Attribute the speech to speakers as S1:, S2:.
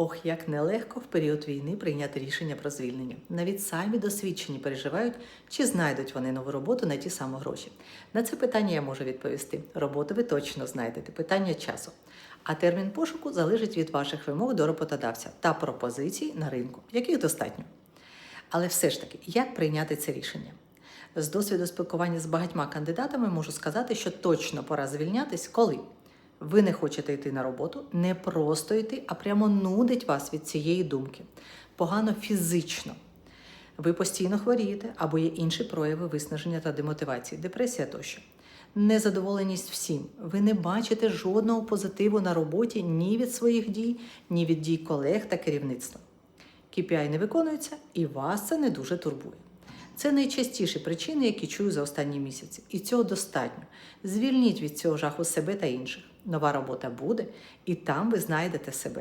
S1: Ох, як нелегко в період війни прийняти рішення про звільнення. Навіть самі досвідчені переживають, чи знайдуть вони нову роботу на ті самі гроші. На це питання я можу відповісти. Роботу ви точно знайдете, питання часу. А термін пошуку залежить від ваших вимог до роботодавця та пропозицій на ринку, яких достатньо. Але все ж таки, як прийняти це рішення? З досвіду спілкування з багатьма кандидатами можу сказати, що точно пора звільнятись, коли ви не хочете йти на роботу, не просто йти, а прямо нудить вас від цієї думки. Погано фізично. Ви постійно хворієте або є інші прояви виснаження та демотивації, депресія тощо. Незадоволеність всім. Ви не бачите жодного позитиву на роботі ні від своїх дій, ні від дій колег та керівництва. KPI не виконується, і вас це не дуже турбує. Це найчастіші причини, які чую за останні місяці, і цього достатньо. Звільніть від цього жаху себе та інших. Нова робота буде, і там ви знайдете себе.